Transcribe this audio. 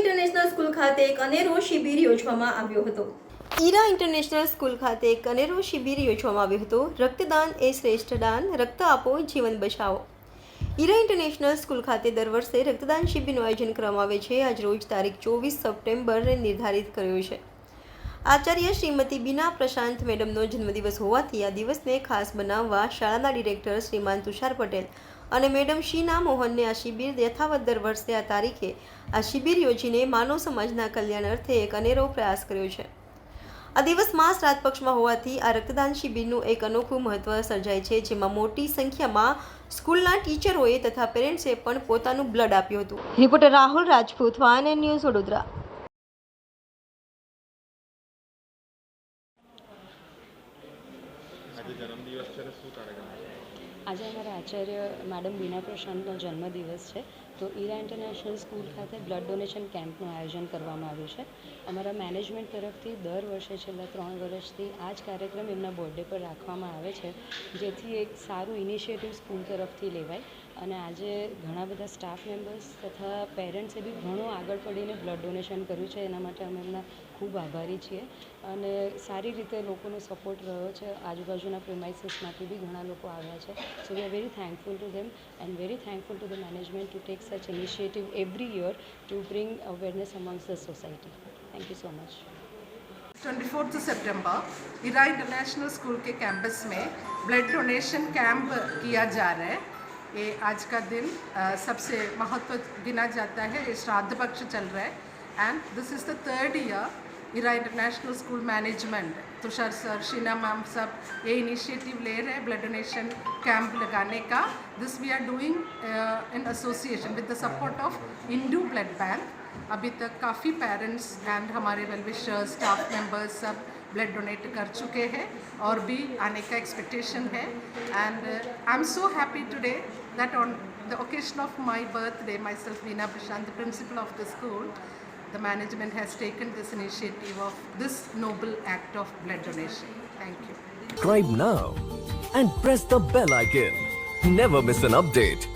School ખાતે એક અનેરો શિબિર યોજવામાં આવ્યો હતો. ઈરા ઇન્ટરનેશનલ સ્કૂલ ખાતે એક અનેરો શિબિર યોજવામાં આવ્યો હતો. રક્તદાન એ શ્રેષ્ઠ દાન, રક્ત આપો, જીવન બચાવો. ઈરા ઇન્ટરનેશનલ સ્કૂલ ખાતે દર વર્ષે રક્તદાન શિબિરનું આયોજન કરવામાં આવે છે. આજ રોજ તારીખ ચોવીસ સપ્ટેમ્બરે નિર્ધારિત કર્યો છે. આચાર્ય શ્રીમતી બીના પ્રશાંત મેડમનો જન્મદિવસ હોવાથી આ દિવસને ખાસ બનાવવા શાળાના ડિરેક્ટર શ્રીમાન તુષાર પટેલ અને મેડમ શીના મોહનને આ શિબિર યથાવત દર વર્ષે આ તારીખે આ શિબિર યોજીને માનવ સમાજના કલ્યાણ અર્થે એક અનેરો પ્રયાસ કર્યો છે. આ દિવસ માસ રાત પક્ષમાં હોવાથી આ રક્તદાન શિબિરનું એક અનોખું મહત્વ સર્જાય છે, જેમાં મોટી સંખ્યામાં સ્કૂલના ટીચરોએ તથા પેરેન્ટ્સે પણ પોતાનું બ્લડ આપ્યું હતું. Reporter Rahul Rajput, one news Vadodara. આજે અમારા આચાર્ય મેડમ બીના પ્રશાંતનો જન્મદિવસ છે. તો ઈરા ઇન્ટરનેશનલ સ્કૂલ ખાતે બ્લડ ડોનેશન કેમ્પનું આયોજન કરવામાં આવ્યું છે. અમારા મેનેજમેન્ટ તરફથી દર વર્ષે છેલ્લા ત્રણ વર્ષથી આ જ કાર્યક્રમ એમના બર્થડે પર રાખવામાં આવે છે. જેથી એક સારું ઇનિશિયેટિવ સ્કૂલ તરફથી લેવાય. અને આજે ઘણા બધા સ્ટાફ મેમ્બર્સ તથા પેરેન્ટ્સે બી ઘણું આગળ પડીને બ્લડ ડોનેશન કર્યું છે. એના માટે અમે એમના ખૂબ આભારી છીએ. અને સારી રીતે લોકોનો સપોર્ટ રહ્યો છે. बाजूना प्रिमाइसिस भी घना आया है so we are very thankful to them and very thankful to the management to take such initiative every year to bring awareness amongst the society thank you so much 24th सितंबर इरा international school के campus में blood donation camp किया जा रहा है। ये आज का दिन सबसे महत्व गिना जाता है। ये श्राद्ध पक्ष चल रहा है। And this is the third year Era international school management Tushar sir, Sheena ma'am सब ये इनिशिएटिव ले रहे हैं ब्लड डोनेशन कैंप लगाने का। This we are doing in association with the support of Indu blood bank अभी तक काफ़ी पेरेंट्स एंड हमारे वेलविशर्स स्टाफ मेंबर्स सब ब्लड डोनेट कर चुके हैं और भी आने का एक्सपेक्टेशन है। And I am so happy today that on the occasion of my birthday myself Veena Prashant principal of the school the management has taken this initiative of this noble act of blood donation. Thank you. Subscribe now and press the bell icon. Never miss an update.